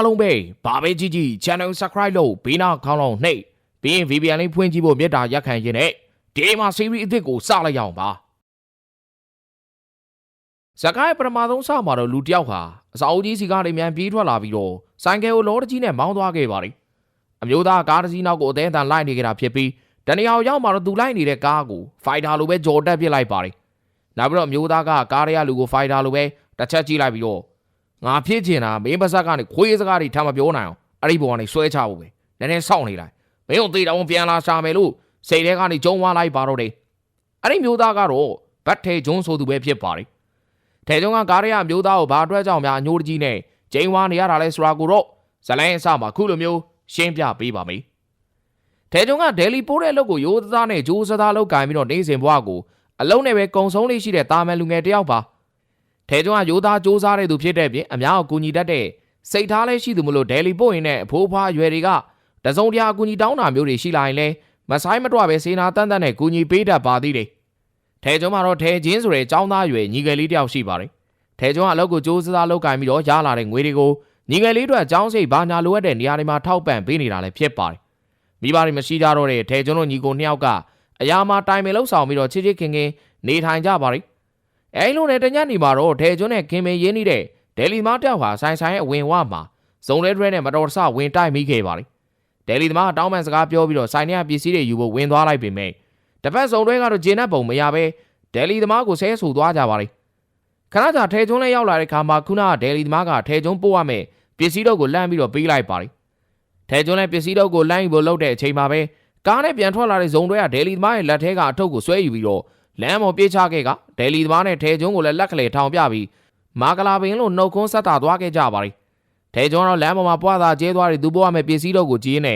အားလုံးပဲဘာပဲကြည့်ကြည့် channel subscribe လုပ်ဘေးနာခေါင်းလောင်းနှိပ်ပြီးရင် VPN လေးဖွင့်ကြည့်ဖို့မေတ္တာရက်ခံရင်းနဲ့ဒီမှာ series အသစ်ကိုစလိုက်ရအောင်ပါစကိုင်းပထမဆုံးစမှာတော့လူတစ်ယောက်ဟာအစာအုပ်ကြီးစီကနေမြန်ပြေးထွက်လာပြီးတော့ဆိုင်ကယ်ကိုလောတကြီးနဲ့မောင်းသွားခဲ့ပါတယ်အမျိုးသားကားတစ်စီးနောက်ကိုအသေးအတန်လိုက်နေကြတာဖြစ်ပြီးတနေရာရောက်မှာတော့သူလိုက်နေတဲ့ကားကိုဖိုက်တာလိုပဲကြော်တက်ပစ်လိုက်ပါတယ်နောက်ပြီးတော့အမျိုးသားကကားရဲကလူကိုဖိုက်တာလိုပဲတစ်ချက်ကြည့်လိုက်ပြီးတော့ ငါဖြစ်ချင်တာမင်းပါဇက်ကနေခွေးစကားတွေထားမပြောနိုင်အောင်အဲ့ဒီဘောကနေဆွဲချဖို့ပဲနည်းနည်းစောင့်နေလိုက်မင်းတို့သေးတောင်ပြန်လာရှာမယ်လို့စိတ်ထဲကနေကြုံသွားလိုက်ပါတော့တယ်အဲ့ဒီမျိုးသားကတော့ဘတ်ထေဂျွန်းဆိုသူပဲဖြစ်ပါတယ်ထေဂျွန်းကကားရဲအမျိုးသားကိုဘာအတွက်ကြောင့်များအညိုးတကြီးနဲ့ဂျိန်ဝါနေရတာလဲဆိုတာကိုတော့ဇလိုင်းအစမှာခုလိုမျိုးရှင်းပြပေးပါမယ်ထေဂျွန်းကဒယ်လီပိုးတဲ့အလုပ်ကိုရိုးသားနဲ့ဂျိုးစသားလုပ်ကင်ပြီးတော့နေစဉ်ဘဝကိုအလုံးနဲ့ပဲကုံဆုံးလေးရှိတဲ့တာမန်လူငယ်တစ်ယောက်ပါ ထဲကျွန်းကရိုးသားစူးစမ်းတဲ့သူဖြစ်တဲ့ပြင်အများကိုကူညီတတ်တဲ့စိတ်ထားလည်းရှိသူမလို့ဒယ်လီပို့ရင်နဲ့အဖိုးဖွားအရွယ်တွေကတစုံတရာအကူညီတောင်းတာမျိုးတွေရှိလာရင်လဲမဆိုင်မတွပဲစေနာတန်းတန်းနဲ့ကူညီပေးတတ်ပါသေးတယ်။ထဲကျွန်းမှာတော့ထဲချင်းဆိုတဲ့ចောင်းသားအရွယ်ညီငယ်လေးတယောက်ရှိပါတယ်။ထဲကျွန်းကအလုပ်ကိုစူးစမ်းလုပ်ကင်ပြီးတော့ရလာတဲ့ငွေတွေကိုညီငယ်လေးတို့အကြောင်းစိတ်ဘာညာလိုအပ်တဲ့နေရာတွေမှာထောက်ပံ့ပေးနေတာလည်းဖြစ်ပါတယ်။မိဘတွေမရှိကြတော့တဲ့ထဲကျွန်းတို့ညီကိုနှစ်ယောက်ကအရာမှာတိုင်ပင်လှုပ်ဆောင်ပြီးတော့ချစ်ချစ်ခင်ခင်နေထိုင်ကြပါလိမ့် အဲလိုနဲ့တညနေမှာတော့ဒေကျွန်းနဲ့ခင်မင်းရင်းနေတဲ့ဒယ်လီမားတောက်ဟာဆိုင်ဆိုင်ရဲ့အဝင်ဝမှာဇုံလဲတွဲနဲ့မတော်တဆဝင်တိုက်မိခဲ့ပါလေဒယ်လီသမားကတောင်းပန်စကားပြောပြီးတော့ဆိုင်ထဲကပစ္စည်းတွေယူဖို့ဝင်သွားလိုက်ပေမဲ့တစ်ဖက်ဇုံတွဲကတော့ဂျင်းနဲ့ပုံမရပဲဒယ်လီသမားကိုဆဲဆူသွားကြပါလေခဏကြာထဲကျွန်းလဲရောက်လာတဲ့ခါမှာခုနကဒယ်လီသမားကထဲကျွန်းပို့ရမယ်ပစ္စည်းတော့ကိုလမ်းပြီးတော့ပေးလိုက်ပါလေထဲကျွန်းလဲပစ္စည်းတော့ကိုလမ်းယူဖို့လုပ်တဲ့အချိန်မှာပဲကားနဲ့ပြန်ထွက်လာတဲ့ဇုံတွဲကဒယ်လီသမားရဲ့လက်ထဲကအထုပ်ကိုဆွဲယူပြီးတော့ လမ်းပေါ်ပြေးချခဲ့ကဒယ်လီသမားနဲ့ထဲကျွန်းကိုလည်းလက်ကလေးထောင်ပြပြီးမာကလာပင်လို့နှုတ်ခွန်းဆက်တာသွားခဲ့ကြပါလိထဲကျွန်းတော့လမ်းပေါ်မှာပွားသာကျဲသွားတဲ့သူ့ဘဝမဲ့ပစ္စည်းတော့ကိုကြီးနေ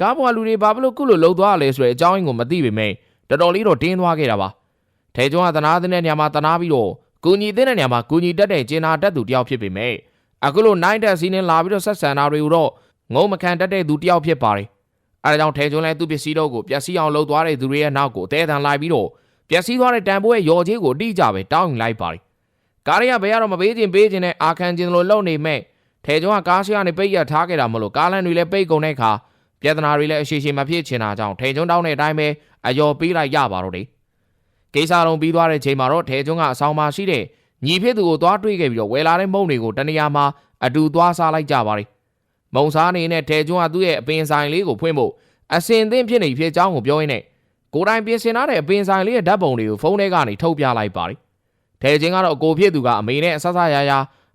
ကားပေါ်လူတွေဘာလို့ကုလို့လှုပ်သွားလဲဆိုတဲ့အကြောင်းရင်းကိုမသိပေမဲ့တော်တော်လေးတော့တင်းသွားခဲ့တာပါထဲကျွန်းကတနာတဲ့နေရာမှာတနာပြီးတော့ကူညီတဲ့နေရာမှာကူညီတတ်တဲ့ကျင်နာတတ်သူတယောက်ဖြစ်ပေမဲ့အခုလိုနိုင်တဲ့စီးနေလာပြီးတော့ဆက်ဆံတာတွေကိုတော့ငုံမခံတတ်တဲ့သူတယောက်ဖြစ်ပါတယ်အဲဒါကြောင့်ထဲကျွန်းလည်းသူ့ပစ္စည်းတော့ကိုပျက်စီးအောင်လှုပ်သွားတဲ့သူတွေရဲ့နောက်ကိုအသေးအံလိုက်ပြီးတော့ ပျက်စီးသွားတဲ့တန်ဖိုးရဲ့ရော်ကြီးကိုအတိအကျပဲတောင်းယူလိုက်ပါတယ်။ကားရကဘယ်ကတော့မပေးခြင်းပေးခြင်းနဲ့အာခံခြင်းလို့လုံနေမဲ့ထဲကျောင်းကကားရှိကနေပိတ်ရထားခဲ့တာမလို့ကားလမ်းတွေလည်းပိတ်ကုန်တဲ့အခါပြဿနာတွေလည်းအရှိရှိမဖြစ်ချင်တာကြောင့်ထဲကျောင်းတောင်းတဲ့အတိုင်းပဲအယော်ပေးလိုက်ရပါတော့တယ်။ကိစ္စတော်ပြီးသွားတဲ့ချိန်မှာတော့ထဲကျောင်းကအဆောင်မှာရှိတဲ့ညီဖြစ်သူကိုသွားတွေ့ခဲ့ပြီးတော့ဝယ်လာတဲ့မုံတွေကိုတနေရာမှာအတူသွားစားလိုက်ကြပါတယ်။မုံစားအနေနဲ့ထဲကျောင်းကသူ့ရဲ့အပင်ဆိုင်လေးကိုဖွင့်ဖို့အစင်သင့်ဖြစ်နေဖြစ်ကြောင်းကိုပြောရင်းနဲ့ ကိုယ်တိုင်ပြင်ဆင်ထားတဲ့အပင်ဆိုင်လေးရဲ့ဓာတ်ပုံတွေကိုဖုန်းထဲကနေထုတ်ပြလိုက်ပါတယ်။ထဲချင်းကတော့အကိုဖြစ်သူကအမေနဲ့အဆဆရရ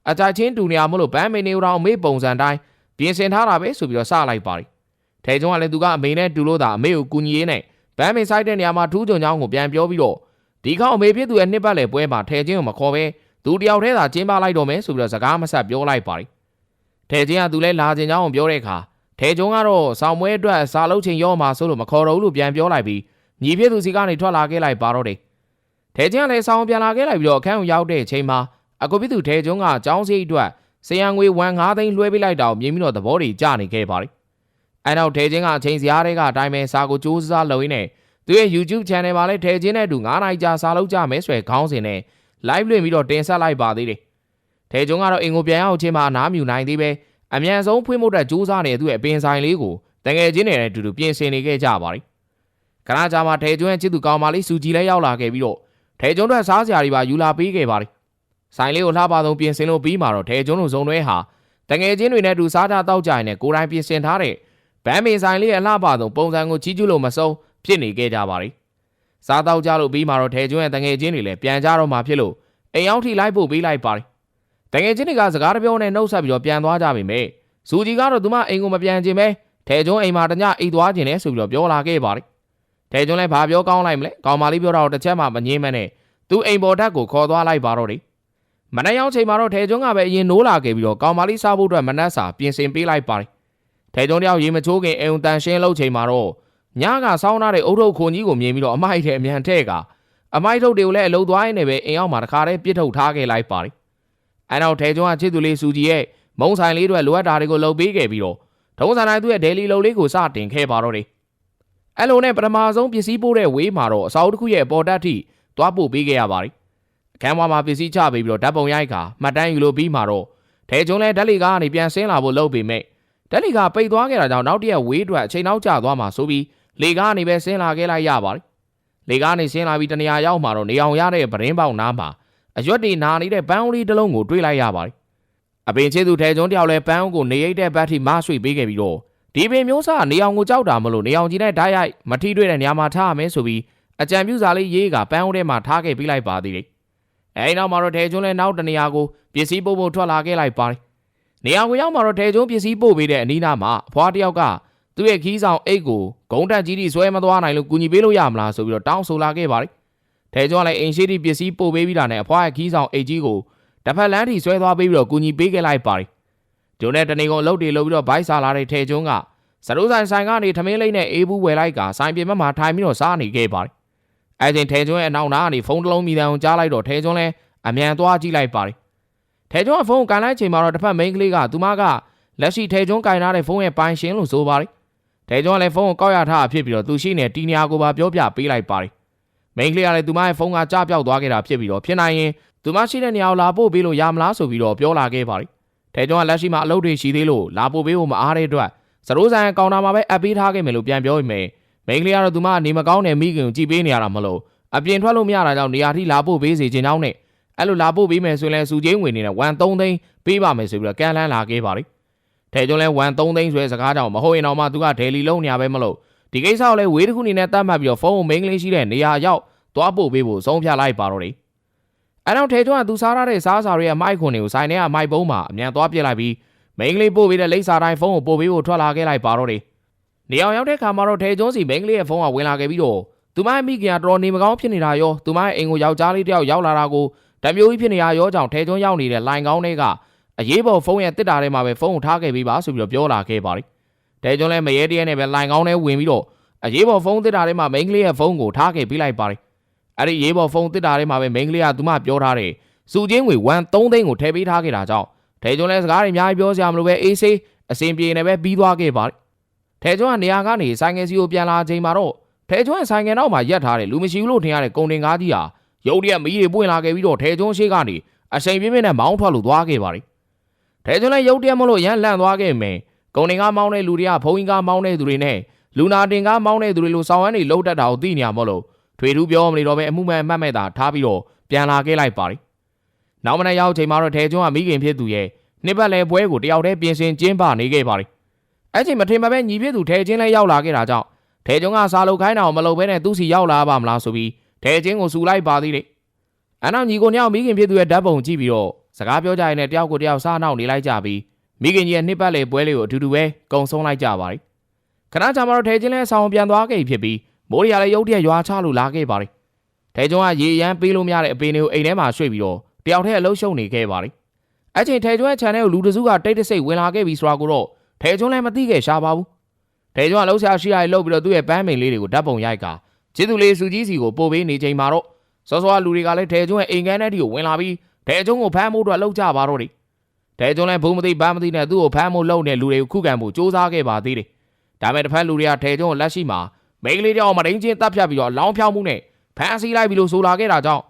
အကြိုက်ချင်းတူနေရမလို့ဗန်းမင်းနေဦးတော်အမေပုံစံတိုင်းပြင်ဆင်ထားတာပဲဆိုပြီးတော့စလိုက်ပါတယ်။ထဲချင်းကလည်းသူကအမေနဲ့တူလို့သာအမေကိုကူညီရေးနဲ့ဗန်းမင်းဆိုင်တဲ့နေရာမှာထူးချွန်ချောင်းကိုပြန်ပြောပြီးတော့ဒီခေါက်အမေဖြစ်သူရဲ့နှစ်ပတ်လည်ပွဲမှာထဲချင်းကိုမခေါ်ပဲသူတယောက်တည်းသာကျင်းပလိုက်တော့မယ်ဆိုပြီးတော့စကားမဆက်ပြောလိုက်ပါတယ်။ထဲချင်းကသူလည်းလာခြင်းချောင်းကိုပြောတဲ့အခါထဲချုံကတော့ဆောင်းပွဲအတွက်စာလုံးချင်းရောမှာဆိုလို့မခေါ်တော့ဘူးလို့ပြန်ပြောလိုက်ပြီး ညီဖြစ်သူစီကနေထွက်လာခဲ့လိုက်ပါတော့တယ်။ထဲကျင်းကလည်းဆောင်းပြန်လာခဲ့လိုက်ပြီးတော့အခန်းကိုရောက်တဲ့အချိန်မှာအကိုဖြစ်သူထဲကျုံကចောင်းစီအတွက်စရန်ငွေ1 5သိန်းလွှဲပေးလိုက်တာကိုမြင်ပြီးတော့သဘောတွေကျနေခဲ့ပါတယ်။အဲနောက်ထဲကျင်းကအချိန်စရာတွေကအတိုင်းပဲစာကိုစူးစမ်းလုပ်ရင်းနဲ့သူရဲ့ YouTube channel မှာလည်းထဲကျင်းနဲ့အတူ9နိုင်ကြာစာလုပ်ကြမယ်ဆိုရယ်ခေါင်းစဉ်နဲ့ live လွှင့်ပြီးတော့တင်ဆက်လိုက်ပါသေးတယ်။ထဲကျုံကတော့အင်ကိုပြန်ရောက်ချင်းမှာအနားမြူနိုင်သေးပဲအမြန်ဆုံးဖွင့်ဖို့အတွက်စူးစမ်းနေတဲ့သူ့ရဲ့အပင်ဆိုင်လေးကိုတငယ်ချင်းတွေနဲ့အတူတူပြင်ဆင်နေခဲ့ကြပါတယ်။ ခဏကြာမှထဲကျွန်းရဲ့ချစ်သူကောင်မလေးစူကြီးလည်းရောက်လာခဲ့ပြီးတော့ထဲကျွန်းတို့စားစရာတွေပါယူလာပေးခဲ့ပါတယ်။ဆိုင်လေးကိုလှပဆုံးပြင်ဆင်လို့ပြီးမှတော့ထဲကျွန်းတို့ဇုံတွဲဟာတငယ်ချင်းတွေနဲ့အတူစားကြတောက်ကြရင်နဲ့ကိုယ်တိုင်ပြင်ဆင်ထားတဲ့ဗန်းမင်ဆိုင်လေးရဲ့အလှပဆုံးပုံစံကိုချီးကျူးလို့မဆုံးဖြစ်နေခဲ့ကြပါတယ်။စားတောက်ကြလို့ပြီးမှတော့ထဲကျွန်းရဲ့တငယ်ချင်းတွေလည်းပြန်ကြတော့မှဖြစ်လို့အိမ်ရောက်ထိလိုက်ဖို့ပေးလိုက်ပါတယ်။တငယ်ချင်းတွေကစကားတပြောနဲ့နှုတ်ဆက်ပြီးတော့ပြန်သွားကြပြီမေ။စူကြီးကတော့သူမအိမ်ကိုမပြန်ခြင်းပဲထဲကျွန်းအိမ်မှာတညအိတ်သွားခြင်းနဲ့ဆိုပြီးတော့ပြောလာခဲ့ပါတယ်။ ထဲကျွန်းလည်းဘာပြောကောင်းလိုက်မလဲ။ကောင်မလေးပြောတော့တစ်ချက်မှမငြင်းမနဲ့သူအိမ်ပေါ်ဓာတ်ကိုခေါ်သွားလိုက်ပါတော့တယ်။မနက်ရောက်ချိန်မှာတော့ထဲကျွန်းကပဲအရင်နိုးလာခဲ့ပြီးတော့ကောင်မလေးစားဖို့အတွက်မနက်စာပြင်ဆင်ပေးလိုက်ပါတယ်။ထဲကျွန်းတယောက်ရေမချိုးခင်အိမ်တန်ရှင်းလုပ်ချိန်မှာတော့ညကစောင်းထားတဲ့အုတ်ထုတ်ခွန်ကြီးကိုမြင်ပြီးတော့အမိုက်ထဲအမြန်ထဲကအမိုက်ထုတ်တွေကိုလည်းအလုသွားရင်းနဲ့ပဲအိမ်အောင်မှာတခါတည်းပြစ်ထုတ်ထားခဲ့လိုက်ပါတယ်။အဲနောက်ထဲကျွန်းကချစ်သူလေးစူကြီးရဲ့မုံဆိုင်လေးတွေလိုအပ်တာတွေကိုလုပ်ပေးခဲ့ပြီးတော့ထုံးစံတိုင်းသူ့ရဲ့ဒယ်လီလုံလေးကိုစတင်ခဲ့ပါတော့တယ်။ အဲ့လိုနဲ့ပထမဆုံးပစ္စည်းပို့တဲ့ဝေးမှာတော့အစာအုပ်တစ်ခုရဲ့ပေါ်တက်ထိသွားပို့ပေးခဲ့ရပါတယ်။အခန်းပေါ်မှာပစ္စည်းချပေးပြီးတော့ဓာတ်ပုံရိုက်ခါမှတ်တမ်းယူလို့ပြီးမှာတော့ထဲကျွန်းလဲဓာတ်လီကားကနေပြန်ဆင်းလာဖို့လုပ်ပေမဲ့ဓာတ်လီကားပိတ်သွားခဲ့တာကြောင့်နောက်တစ်ရက်ဝေးအတွက်အချိန်နောက်ကျသွားမှာဆိုပြီးလေကားကနေပဲဆင်းလာခဲ့လိုက်ရပါတယ်လေကားနေဆင်းလာပြီးတနေရာရောက်မှာတော့နေအောင်ရတဲ့ပရင်းပေါက်နားမှာအရွက်တွေနာနေတဲ့ပန်းဦးလေးတစ်လုံးကိုတွေ့လိုက်ရပါတယ်အပင်ချေသူထဲကျွန်းတယောက်လဲပန်းဦးကိုနေရိတ်တဲ့ဘက်ထိမဆွေပေးခဲ့ပြီးတော့ ဒီပင်မျိုးစားနေအောင်ကိုကြောက်တာမလို့နေအောင်ကြီးနဲ့ဓာတ်ရိုက်မထိတွေ့တဲ့နေရာမှာထားရမယ်ဆိုပြီးအကြံပြုစာလေးရေးကပန်းဦးထဲမှာထားခဲ့ပြီးလိုက်ပါသေးတယ်အဲဒီနောက်မှာတော့ထဲကျွန်းလဲနောက်တနေရာကိုပစ္စည်းပုတ်ပုတ်ထွက်လာခဲ့လိုက်ပါတယ်နေရာကိုရောက်မှာတော့ထဲကျွန်းပစ္စည်းပို့ပေးတဲ့အနီးနားမှာအဖွားတယောက်ကသူ့ရဲ့ခီးဆောင်အိတ်ကိုဂုံတက်ကြီးကြီးဆွဲမသွားနိုင်လို့ကူညီပေးလို့ရမလားဆိုပြီးတော့တောင်းဆိုလာခဲ့ပါတယ်ထဲကျွန်းကလည်းအိမ်ရှိတီပစ္စည်းပို့ပေးပြီးတာနဲ့အဖွားရဲ့ခီးဆောင်အိတ်ကြီးကိုတစ်ဖက်လမ်းထိဆွဲသွားပေးပြီးတော့ကူညီပေးခဲ့လိုက်ပါတယ် ဂျုံနဲ့တနေကုန်လှုပ်တွေလှုပ်ပြီးတော့ဘိုက်စားလာတဲ့ထဲကျွန်းကစရိုးဆိုင်ဆိုင်ကနေထမင်းလိမ့်နဲ့အေးဘူးဝယ်လိုက်ကဆိုင်ပြင်ဘက်မှာထိုင်ပြီးတော့စားနေခဲ့ပါတယ်အဲချိန်ထဲကျွန်းရဲ့အနောက်နားကနေဖုန်းတစ်လုံးမိတန်ကိုကြားလိုက်တော့ထဲကျွန်းလဲအမြန်သွားကြည့်လိုက်ပါတယ်ထဲကျွန်းကဖုန်းကိုကန်လိုက်ချိန်မှာတော့တစ်ဖက်မိန်းကလေးကသူမကလက်ရှိထဲကျွန်းကင်ထားတဲ့ဖုန်းရဲ့ပိုင်ရှင်လို့ဆိုပါတယ်ထဲကျွန်းကလည်းဖုန်းကိုကောက်ရထားဖြစ်ပြီးတော့သူရှိနေတီနီယာကိုပါပြောပြပေးလိုက်ပါတယ်မိန်းကလေးကလည်းသူမရဲ့ဖုန်းကကြားပြောက်သွားခဲ့တာဖြစ်ပြီးတော့ဖြစ်နိုင်ရင်သူမရှိတဲ့နေရာကိုလာပို့ပေးလို့ရမလားဆိုပြီးတော့ပြောလာခဲ့ပါတယ် ထဲကျွန်းကလက်ရှိမှာအလုပ်တွေရှိသေးလို့လာပို့ပေးဖို့မအားတဲ့အတွက်စရိုးဆိုင်ကောင်တာမှာပဲအပ်ပေးထားခဲ့မယ်လို့ပြန်ပြောပေမဲ့မိန်းကလေးကတော့သူမကနေမကောင်းတဲ့မိခင်ကိုကြည်ပေးနေရတာမလို့အပြင်ထွက်လို့မရတာကြောင့်နေရာထိလာပို့ပေးစေချင်ကြောင်းနဲ့အဲ့လိုလာပို့ပေးမယ်ဆိုရင်လည်းစုချင်းဝင်နေတဲ့1 3သိန်းပေးပါမယ်ဆိုပြီးတော့ကန်လန်းလာခဲ့ပါတယ်ထဲကျွန်းလဲ1 3သိန်းဆိုတဲ့စကားကြောင့်မဟုတ်ရင်တော့မှသူကဒယ်လီလုံးနေရပဲမလို့ဒီကိစ္စကိုလည်းဝေးတစ်ခုအနေနဲ့တတ်မှတ်ပြီးတော့ဖုန်းကိုမိန်းကလေးရှိတဲ့နေရာရောက်သွားပို့ပေးဖို့ဆုံးဖြတ်လိုက်ပါတော့တယ် အဲ့တော့ထဲကျွန်းကသူစားရတဲ့စားစာတွေရဲ့မိုက်ခွန်တွေကိုဆိုင်ထဲကမိုက်ပုံးမှာအမြန်သွားပြစ်လိုက်ပြီးမိန်းကလေးပို့ပေးတဲ့လိပ်စာတိုင်းဖုန်းကိုပို့ပေးဖို့ထွက်လာခဲ့လိုက်ပါတော့တယ်နေအောင်ရောက်တဲ့ခါမှာတော့ထဲကျွန်းစီမိန်းကလေးရဲ့ဖုန်းကဝင်လာခဲ့ပြီးတော့သူမရဲ့မိခင်ကတော်နေမကောင်းဖြစ်နေတာရောသူမရဲ့အိမ်ကိုယောက်ျားလေးတယောက်ရောက်လာတာကိုတမျိုးကြီးဖြစ်နေရရောကြောင့်ထဲကျွန်းရောက်နေတဲ့လိုင်ကောင်းတွေကအရေးပေါ်ဖုန်းရဲ့တစ်တာထဲမှာပဲဖုန်းကိုထားခဲ့ပေးပါဆိုပြီးတော့ပြောလာခဲ့ပါတယ်ထဲကျွန်းလည်းမရဲတရဲနဲ့ပဲလိုင်ကောင်းထဲဝင်ပြီးတော့အရေးပေါ်ဖုန်းတစ်တာထဲမှာမိန်းကလေးရဲ့ဖုန်းကိုထားခဲ့ပေးလိုက်ပါတယ် အဲ့ဒီရေးပေါ်ဖုန်းတစ်တာထဲမှာပဲမိန်းကလေးကသူမပြောထားတဲ့စုချင်းငွေ1 3သိန်းကိုထည့်ပေးထားခဲ့တာကြောင့်ထဲကျွန်းလည်းစကားတွေအများကြီးပြောစရာမလိုပဲအေးဆေးအစင်ပြေနေပဲပြီးသွားခဲ့ပါတယ်ထဲကျွန်းကနေရာကနေဆိုင်ငယ်စီကိုပြန်လာချိန်မှာတော့ထဲကျွန်းရဲ့ဆိုင်ငယ်နောက်မှာရက်ထားတဲ့လူမရှိဘူးလို့ထင်ရတဲ့ကုန်တင်ကားကြီးဟာရုတ်တရက်မီးတွေပွင့်လာခဲ့ပြီးတော့ထဲကျွန်းရှိကနေအချိန်ပြင်းပြင်းနဲ့မောင်းထွက်လို့သွားခဲ့ပါတယ်ထဲကျွန်းလည်းရုတ်တရက်မလို့ရမ်းလန့်သွားခဲ့မယ်ကုန်တင်ကားမောင်းတဲ့လူတွေကဖုန်းကြီးကားမောင်းတဲ့သူတွေနဲ့လူနာတင်ကားမောင်းတဲ့သူတွေလိုဆောင်ရမ်းတွေလှုပ်တတ်တာကိုသိနေရမလို့ ထွေထူးပြောမနေတော့ပဲအမှုမဲ့မှတ်မဲ့တာထားပြီးတော့ပြန်လာခဲ့လိုက်ပါတယ်နောက်မနေ့ရောက်ချိန်မှာတော့ထဲကျွန်းကမိခင်ဖြစ်သူရဲ့နှစ်ပတ်လည်ပွဲကိုတယောက်တည်းပြင်ဆင်ကျင်းပနေခဲ့ပါတယ်အဲ့ချိန်မထင်မှပဲညီဖြစ်သူထဲချင်းလဲရောက်လာခဲ့တာကြောင့်ထဲကျွန်းကစားလုပ်ခိုင်းတာကိုမလုပ်ဘဲနဲ့သူ့စီရောက်လာပါမလားဆိုပြီးထဲချင်းကိုစူလိုက်ပါသေးတယ်အနောက်ညီကိုညောင်မိခင်ဖြစ်သူရဲ့ဓာတ်ပုံကြည့်ပြီးတော့စကားပြောကြရင်လည်းတယောက်ကိုတယောက်စားနောက်နေလိုက်ကြပြီးမိခင်ကြီးရဲ့နှစ်ပတ်လည်ပွဲလေးကိုအတူတူပဲကုံဆုံးလိုက်ကြပါတယ်ခဏကြာမှတော့ထဲချင်းလဲဆောင်းပြန်သွားခဲ့ဖြစ်ပြီး မိုးရီယာလည်းရုတ်တရက်ရွာချလို့လာခဲ့ပါတယ်ထဲကျွန်းကရေရမ်းပေးလို့မရတဲ့အပင်တွေကိုအိမ်ထဲမှာရွှေ့ပြီးတော့တယောက်တည်းအလုံးရှုံနေခဲ့ပါတယ်အဲ့ချိန်ထဲကျွန်းရဲ့ channel ကိုလူတစုကတိတ်တဆိတ်ဝင်လာခဲ့ပြီးဆိုတာကိုတော့ထဲကျွန်းလည်းမသိခဲ့ရှားပါဘူးထဲကျွန်းကလှုပ်ရှားရှိရလှုပ်ပြီးတော့သူ့ရဲ့ပန်းမင်လေးတွေကိုဓာတ်ပုံရိုက်ကကျေးသူလေးစုကြီးစီကိုပို့ပေးနေချိန်မှာတော့စောစောကလူတွေကလည်းထဲကျွန်းရဲ့အိမ်ကန်းထဲတီကိုဝင်လာပြီးထဲကျွန်းကိုဖမ်းဖို့အတွက်လှုပ်ကြပါတော့တယ်ထဲကျွန်းလည်းဘုံမသိပန်းမသိနဲ့သူ့ကိုဖမ်းဖို့လှုပ်နေလူတွေကိုခုခံဖို့စူးစမ်းခဲ့ပါသေးတယ်ဒါပေမဲ့တစ်ဖက်လူတွေကထဲကျွန်းကိုလက်ရှိမှာ မိန်းကလေးတယောက်မဒိန်ချင်းတပ်ဖြတ်ပြီးတော့လောင်းဖြောင်းမှုနဲ့ဖမ်းဆီးလိုက်ပြီးလို့ဆိုလာခဲ့တာကြောင့်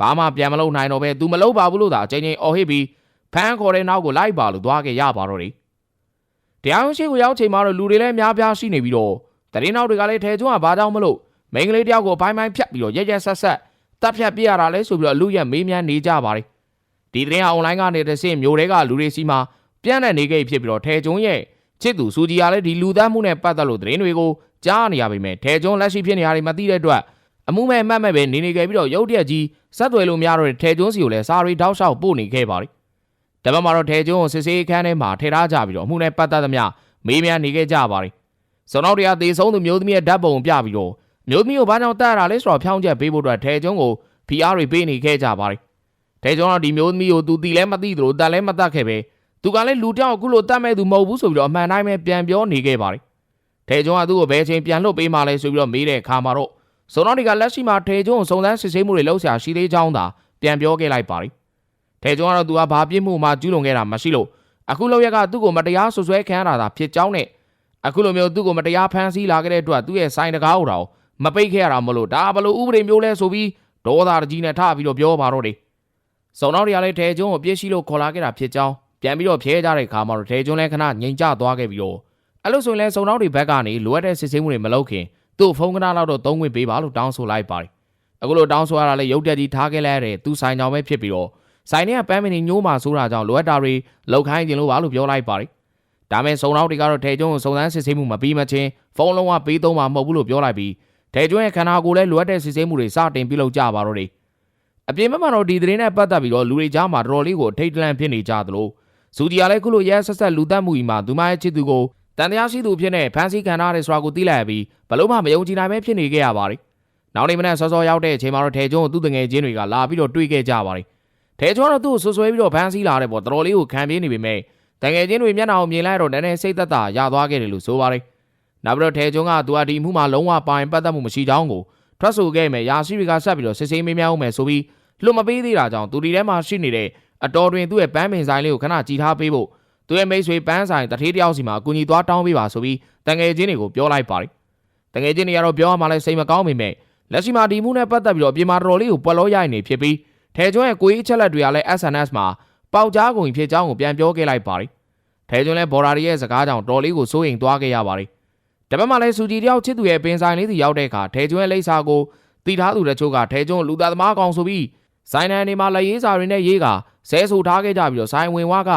ဘာမှပြန်မလုပ်နိုင်တော့ပဲသူမလုပ်ပါဘူးလို့သာအချိန်ချင်းအော်ဟစ်ပြီးဖမ်းခေါ်တဲ့နောက်ကိုလိုက်ပါလို့သွားခဲ့ရပါတော့တယ်တရားရုံးရှိကိုရောက်ချိန်မှာတော့လူတွေလည်းအများပြားရှိနေပြီးတော့တရင်နောက်တွေကလည်းထဲကျွန်းကဘာကြောင့်မလို့မိန်းကလေးတယောက်ကိုဘိုင်းဘိုင်းဖြတ်ပြီးတော့ရက်ရက်ဆက်ဆက်တပ်ဖြတ်ပြရတာလဲဆိုပြီးတော့လူရက်မေးမြန်းနေကြပါတယ်ဒီသတင်းဟာအွန်လိုင်းကနေတစ်ဆင့်မျိုးတွေကလူတွေစီမှာပြန့်တဲ့နေခဲ့ဖြစ်ပြီးတော့ထဲကျွန်းရဲ့ ချစ်သူစူဂျီကလည်းဒီလူသားမှုနဲ့ပတ်သက်လို့သတင်းတွေကိုကြားနေရပေမဲ့ထဲကျွန်းလက်ရှိဖြစ်နေရတွေမသိတဲ့အတွက်အမှုမဲ့မှတ်မဲ့ပဲနေနေခဲ့ပြီးတော့ရုတ်တရက်ကြီးဆက်သွယ်လို့မရတော့တဲ့ထဲကျွန်းစီကိုလည်းစာရီတောက်လျှောက်ပို့နေခဲ့ပါတယ်။တပတ်မှာတော့ထဲကျွန်းကိုစစ်ဆေးခန်းထဲမှာထည့်ထားကြပြီးတော့အမှုနဲ့ပတ်သက်သမျှမေးမြန်းနေခဲ့ကြပါတယ်။စုံနောက်တရားသေဆုံးသူမျိုးသမီးရဲ့ဓာတ်ပုံပြပြီးတော့မျိုးသမီးကိုဘာကြောင့်တတ်ရတာလဲဆိုတော့ဖြောင်းချက်ပေးဖို့အတွက်ထဲကျွန်းကို PR တွေပေးနေခဲ့ကြပါတယ်။ထဲကျွန်းကဒီမျိုးသမီးကိုသူတီလဲမသိသလိုတတ်လဲမတတ်ခဲ့ပဲ သူကလည်းလူတယောက်အခုလိုတတ်မဲ့သူမဟုတ်ဘူးဆိုပြီးတော့အမှန်တိုင်းပဲပြန်ပြောနေခဲ့ပါတယ်။ထဲကျွန်းကသူ့ကိုဘယ်ချိန်ပြန်လွတ်ပေးမှလဲဆိုပြီးတော့မေးတဲ့အခါမှာတော့စုံနောက်တွေကလက်ရှိမှာထဲကျွန်းကိုစုံစမ်းစစ်ဆေးမှုတွေလုပ်ဆရာရှိသေးကြောင်းသာပြန်ပြောခဲ့လိုက်ပါတယ်။ထဲကျွန်းကတော့သူကဘာပြစ်မှုမှကျူးလွန်ခဲ့တာမရှိလို့အခုလောက်ရက်ကသူ့ကိုမတရားဆွဆွဲခံရတာသာဖြစ်ကြောင်းနဲ့အခုလိုမျိုးသူ့ကိုမတရားဖမ်းဆီးလာခဲ့တဲ့အတွက်သူ့ရဲ့ဆိုင်တကားကိုတော့မပိတ်ခဲ့ရတာမလို့ဒါဘလို့ဥပဒေမျိုးလဲဆိုပြီးဒေါသတကြီးနဲ့ထပြီးတော့ပြောပါတော့တယ်။စုံနောက်တွေကလည်းထဲကျွန်းကိုပြစ်ရှိလို့ခေါ်လာခဲ့တာဖြစ်ကြောင်း ပြန်ပြီးတော့ဖျဲကြတဲ့ခါမှာတော့ထဲကျွန်းလဲခဏငြိမ်ကျသွားခဲ့ပြီးတော့အဲ့လိုဆိုရင်လဲစုံနောက်တွေဘက်ကနေလိုအပ်တဲ့စစ်ဆေးမှုတွေမလုပ်ခင်သူ့ဖုန်းကနားလောက်တော့သုံးခွင့်ပေးပါလို့တောင်းဆိုလိုက်ပါတယ်အခုလိုတောင်းဆိုရတာလဲရုပ်တက်ကြီးထားခဲ့လိုက်တဲ့သူဆိုင်ကြောင်ပဲဖြစ်ပြီးတော့ဆိုင်ထဲကပန်းမင်းညိုးမှဆိုတာကြောင့်လိုအပ်တာတွေလောက်ခိုင်းခြင်းလို့ပါလို့ပြောလိုက်ပါတယ်ဒါမဲ့စုံနောက်တွေကတော့ထဲကျွန်းကိုစုံစမ်းစစ်ဆေးမှုမပြီးမချင်းဖုန်းလုံးဝပေးသုံးမှာမဟုတ်ဘူးလို့ပြောလိုက်ပြီးထဲကျွန်းရဲ့ခန္ဓာကိုယ်လဲလိုအပ်တဲ့စစ်ဆေးမှုတွေစတင်ပြုလုပ်ကြပါတော့တယ်အပြင်ဘက်မှာတော့ဒီသတင်းနဲ့ပတ်သက်ပြီးတော့လူတွေကြားမှာတော်တော်လေးကိုထိတ်တလန့်ဖြစ်နေကြသလို စူဒီယာလည်းခုလိုရဲဆက်ဆက်လူတက်မှုကြီးမှာသူမရဲ့ချစ်သူကိုတန်တရားရှိသူဖြစ်နေဖန်ဆီးခံထားတဲ့ဆိုတာကိုသိလိုက်ရပြီးဘလို့မှမယုံကြည်နိုင်ပဲဖြစ်နေခဲ့ရပါတယ်။နောက်နေ့မနက်စောစောရောက်တဲ့အချိန်မှာတော့ထဲကျွန်းကိုသူ့တငယ်ချင်းတွေကလာပြီးတော့တွေ့ခဲ့ကြပါတယ်။ထဲကျွန်းကတော့သူ့ကိုဆွဆွဲပြီးတော့ဖန်ဆီးလာတဲ့ပေါ်တော်တော်လေးကိုခံပြင်းနေပေမဲ့တငယ်ချင်းတွေမျက်နှာကိုမြင်လိုက်တော့နည်းနည်းစိတ်သက်သာရသွားခဲ့တယ်လို့ဆိုပါတယ်။နောက်ပြီးတော့ထဲကျွန်းကသူဟာဒီမှုမှာလုံးဝပိုင်ပတ်သက်မှုမရှိကြောင်းကိုထွက်ဆိုခဲ့မယ်ရာရှိတွေကဆက်ပြီးတော့စစ်ဆေးမေးမြန်းအောင်မယ်ဆိုပြီးလွတ်မပေးသေးတာကြောင့်သူဒီထဲမှာရှိနေတဲ့ အတော်တွင်သူ့ရဲ့ပန်းပင်ဆိုင်လေးကိုခဏကြည်ထားပေးဖို့သူရဲ့မိတ်ဆွေပန်းဆိုင်တထေးတယောက်စီမှာအကူအညီသွားတောင်းပေးပါဆိုပြီးတငယ်ချင်းတွေကိုပြောလိုက်ပါတယ်တငယ်ချင်းတွေကတော့ပြောရမှလည်းစိတ်မကောင်းပေမဲ့လက်ရှိမှာဒီမှုနဲ့ပတ်သက်ပြီးတော့ပြင်မာတော်လေးကိုပွက်လို့ရိုက်နေဖြစ်ပြီးထဲကျွန်းရဲ့ကိုကြီးအချက်လက်တွေကလည်း SNS မှာပေါက်ကြားကုန်ဖြစ်ကြောင်းကိုပြန်ပြောခဲ့လိုက်ပါတယ်ထဲကျွန်းလည်းဘော်ဒါရီရဲ့စကားကြောင့်တော်လေးကိုစိုးရိမ်သွားခဲ့ရပါတယ်တပတ်မှလည်းစူဂျီတယောက်ချစ်သူရဲ့ပင်ဆိုင်လေးစီရောက်တဲ့အခါထဲကျွန်းရဲ့လိပ်စာကိုတီထားသူတချို့ကထဲကျွန်းလူသားသမားကောင်ဆိုပြီး ဆိုင်နန်တွေမှာလက်ရေးစာတွေနဲ့ရေးကဆဲဆူထားခဲ့ကြပြီးတော့ဆိုင်ဝင်ဝါက